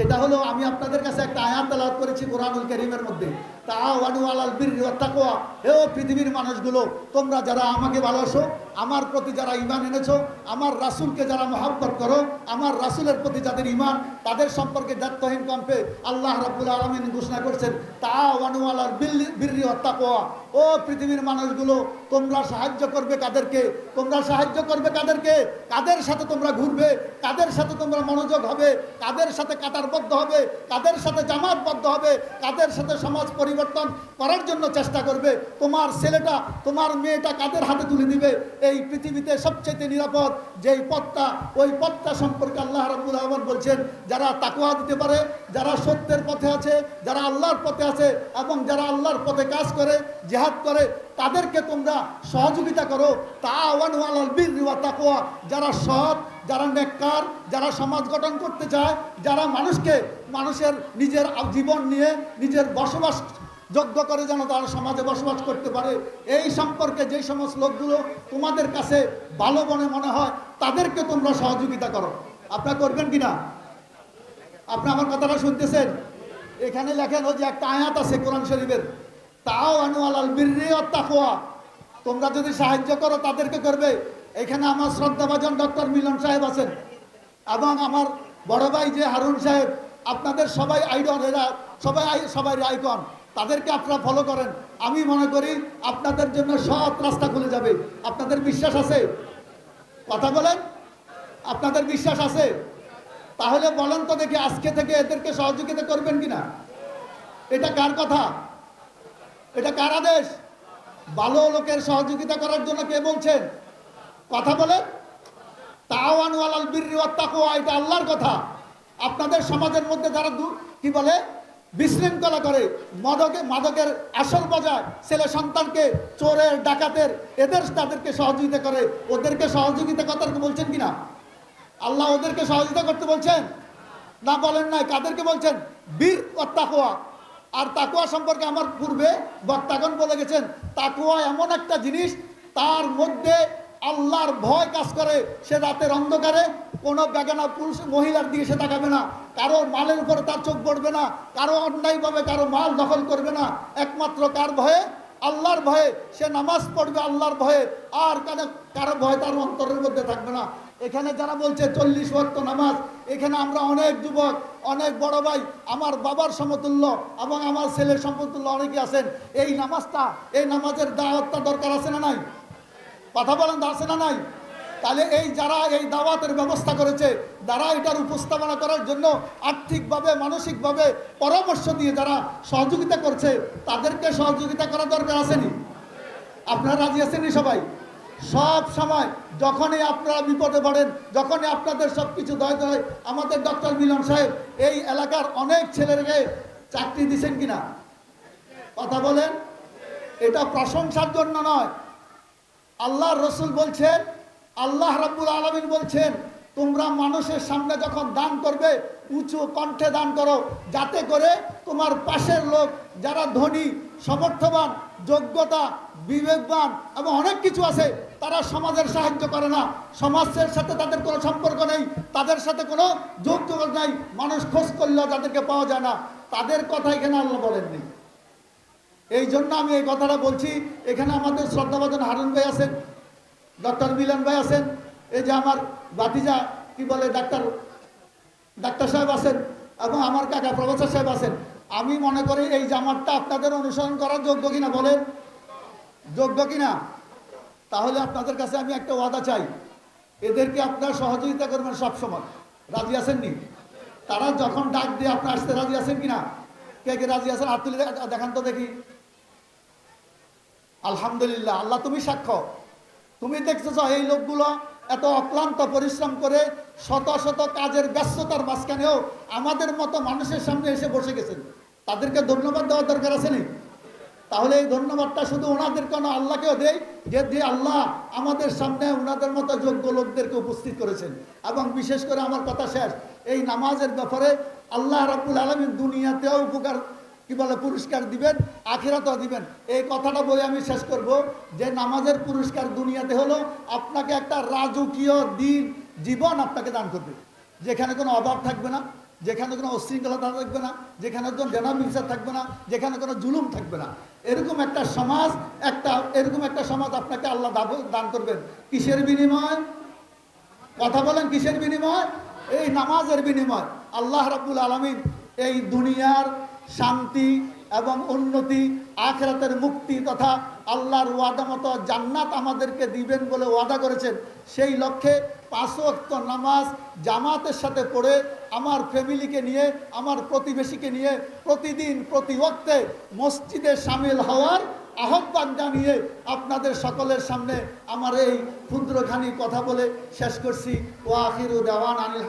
সেটা হলো আমি আপনাদের কাছে একটা আয়াত তালাত করেছি কোরআনুল করিমের মধ্যে। তাআওয়ানু আলাল বিররি ওয়াত তাকওয়া। হে পৃথিবীর মানুষগুলো, তোমরা যারা আমাকে ভালোবাসো আমার প্রতি যারা ঈমান এনেছো, আমার রাসূলকে যারা মহব্বত করো, আমার রাসূলের প্রতি যাদের ঈমান, তাদের সম্পর্কে দায়িত্বহীন কম্পে আল্লাহ রাব্বুল আলামিন ঘোষণা করছেন আলাল বিররি- বিররি ওয়াত তাকওয়া। ও পৃথিবীর মানুষগুলো, তোমরা সাহায্য করবে কাদেরকে? তোমরা সাহায্য করবে কাদেরকে? কাদের সাথে তোমরা ঘুরবে? কাদের সাথে তোমরা মনোযোগ হবে? কাদের সাথে কাতারবদ্ধ হবে? কাদের সাথে জামাতবদ্ধ হবে? কাদের সাথে সমাজ পরিবর্তন করার জন্য চেষ্টা করবে? তোমার ছেলেটা, তোমার মেয়েটা কাদের হাতে তুলে দিবে? এই পৃথিবীতে সবচেয়ে নিরাপদ যেই পথটা, ওই পথটা সম্পর্কে আল্লাহ রাবুল আহমদ বলছেন, যারা তাকুয়া দিতে পারে, যারা সত্যের পথে আছে, যারা আল্লাহর পথে আছে এবং যারা আল্লাহর পথে কাজ করে, জেহাদ করে, তাদেরকে তোমরা সহযোগিতা করো। তা ওয়ানওয়ালাল বীর রিওয়া তাকুয়া যারা সৎ, যারা নেককার, যারা সমাজ গঠন করতে চায়, যারা মানুষকে, মানুষের নিজের জীবন নিয়ে, নিজের বসবাস যোগ্য করে যেন তারা সমাজে বসবাস করতে পারে। এই সম্পর্কে যেই সমস্ত লোকগুলো তোমাদের কাছে ভালো মনে মনে হয়, তাদেরকে তোমরা সহযোগিতা করো। আপনারা করবেন কি না আপনি আমার কথাটা শুনতেছেন? এখানে লেখেন ও যে একটা আয়াত আছে কোরআন শরীফের, তাও আনুয়াল বিররি ও তাকওয়া। তোমরা যদি সাহায্য করো, তাদেরকে করবে। এখানে আমার শ্রদ্ধাভাজন ডক্টর মিলন সাহেব আছেন এবং আমার বড় ভাই যে হারুন সাহেব, আপনাদের সবাই আইডন, এরা সবাই সবাই আইকন। তাদেরকে আপনারা ফলো করেন। আমি মনে করি আপনাদের জন্য সৎ রাস্তা খুলে যাবে। আপনাদের বিশ্বাস আছে? কথা বলেন। আপনাদের বিশ্বাস আছে? তাহলে বলেন তো দেখি আজকে থেকে এদেরকে সহযোগিতা করবেন কিনা? এটা কার কথা? এটা কার আদেশ? ভালো লোকের সহযোগিতা করার জন্য কে বলছেন? কথা বলেন। তাওয়ান তাকওয়া এটা আল্লাহর কথা। আপনাদের সমাজের মধ্যে যারা কি বলে? বিশৃঙ্খলা করে মাদকে মাদকের আসর বাজায় ছেলে সন্তানকে চোরের ডাকাতের এদের তাদেরকে সহযোগিতা করে। ওদেরকে সহযোগিতা করতে বলছেন কিনা? আল্লাহ ওদেরকে সহযোগিতা করতে বলছেন? না বলেন নাই, কাদেরকে বলছেন? বীর ও আর তাকুয়া সম্পর্কে আমার পূর্বে বক্তাগণ বলে গেছেন তাকুয়া এমন একটা জিনিস, তার মধ্যে আল্লাহর ভয় কাজ করে, সে রাতের অন্ধকারে কোনো বেগানা পুরুষ মহিলার দিকে সে তাকাবে না। কারও মালের উপরে তার চোখ পড়বে না, কারও অন্যায়ভাবে কারও মাল দখল করবে না। একমাত্র কার ভয়ে? আল্লাহর ভয়ে। সে নামাজ পড়বে আল্লাহর ভয়ে। আর কারও কারও ভয় তার অন্তরের মধ্যে থাকবে না। এখানে যারা বলছে চল্লিশ ওয়াক্ত নামাজ, এখানে আমরা অনেক যুবক, অনেক বড় ভাই, আমার বাবার সমতুল্য এবং আমার ছেলের সমতুল্য অনেকে আছেন। এই নামাজটা, এই নামাজের দাওয়াতটা দরকার আছে না কথা বলেন আছে না নাই? তাহলে এই যারা এই দাওয়াতের ব্যবস্থা করেছে, তারা এটার উপস্থাপনা করার জন্য আর্থিকভাবে, মানসিকভাবে পরামর্শ দিয়ে যারা সহযোগিতা করছে, তাদেরকে সহযোগিতা করা দরকার আসেনি? আপনারা রাজি আছেননি সবাই? সব সময় যখনই আপনারা বিপদে পড়েন, যখনই আপনাদের সব কিছু দয় দয়, আমাদের ডক্টর মিলন সাহেব, এই এলাকার অনেক ছেলেকে চাকরি দিছেন কিনা? কথা বলেন? এটা প্রশংসার জন্য নয় আল্লাহ রসুল বলছেন, আল্লাহ রাব্বুল আলমিন বলছেন, তোমরা মানুষের সামনে যখন দান করবে, উঁচু কণ্ঠে দান করো, যাতে করে তোমার পাশের লোক যারা ধনী, সমর্থবান, যোগ্যতা, বিবেকবান এবং অনেক কিছু আছে, তারা সমাজের সাহায্য করে না। সমাজের সাথে তাদের কোনো সম্পর্ক নেই, তাদের সাথে কোনো যোগ যোগাযোগ নাই। মানুষ খোঁজ করলেও তাদেরকে পাওয়া যায় না। তাদের কথা এখানে আল্লাহ বলেননি। এই জন্য আমি এই কথাটা বলছি। এখানে আমাদের শ্রদ্ধাভাজন হারুন ভাই আছেন, ডক্টর মিলন ভাই আছেন, এই যে আমার বাতিজা কি বলে, ডাক্তার ডাক্তার সাহেব আছেন এবং আমার কাকা প্রফেসর সাহেব আছেন। আমি মনে করি এই জামাতটা আপনাদের অনুসরণ করার যোগ্য কিনা বলেন? যোগ্য কিনা? তাহলে আপনাদের কাছে আমি একটা ওয়াদা চাই। এদেরকে আপনারা সহযোগিতা করবেন সবসময়। রাজি আছেননি? তারা যখন ডাক দিয়ে আপনার আসতে রাজি আছেন কিনা? কে কে রাজি আছেন? হাত তুলে দেখান তো দেখি। আলহামদুলিল্লাহ, আল্লাহ তুমি সাক্ষ্য। তুমি দেখতেছ এই লোকগুলো এত অক্লান্ত পরিশ্রম করে শত শত কাজের ব্যস্ততার মাঝখানেও আমাদের মতো মানুষের সামনে এসে বসে গেছেন। তাদেরকে ধন্যবাদ দেওয়ার দরকার আছে নি? তাহলে এই ধন্যবাদটা শুধু ওনাদের কেন আল্লাহকেও দেয় যে দিয়ে আল্লাহ আমাদের সামনে ওনাদের মতো যোগ্য লোকদেরকে উপস্থিত করেছেন। এবং বিশেষ করে আমার কথা শেষ, এই নামাজের ব্যাপারে আল্লাহ রাবুল আলমীর দুনিয়াতেও উপকার কি বলে, পুরস্কার দিবেন, আখিরাতেও দিবেন। এই কথাটা বলে আমি শেষ করব যে নামাজের পুরস্কার দুনিয়াতে হলো আপনাকে একটা রাজকীয় দিন, জীবন আপনাকে দান করবে। যেখানে কোনো অভাব থাকবে না, যেখানে কোনো অশৃঙ্খলতা থাকবে না, যেখানে কোনো জেনা বিচার থাকবে না, যেখানে কোনো জুলুম থাকবে না। এরকম একটা সমাজ, একটা, এরকম একটা সমাজ আপনাকে আল্লাহ দান করবেন। কিসের বিনিময়? কথা বলেন, কিসের বিনিময়? এই নামাজের বিনিময়। আল্লাহ রাব্বুল আলমিন এই দুনিয়ার শান্তি এবং উন্নতি, আখরাতের মুক্তি তথা আল্লাহর ওয়াদা মতো জান্নাত আমাদেরকে দিবেন বলে ওয়াদা করেছেন। সেই লক্ষ্যে পাঁচ ওয়াক্ত নামাজ জামাতের সাথে পড়ে আমার ফ্যামিলিকে নিয়ে, আমার প্রতিবেশীকে নিয়ে প্রতিদিন, প্রতি ওয়াক্তে মসজিদে সামিল হওয়ার আহ্বান জানিয়ে আপনাদের সকলের সামনে আমার এই ক্ষুদ্রখানি কথা বলে শেষ করছি। ও আখিরু আনিল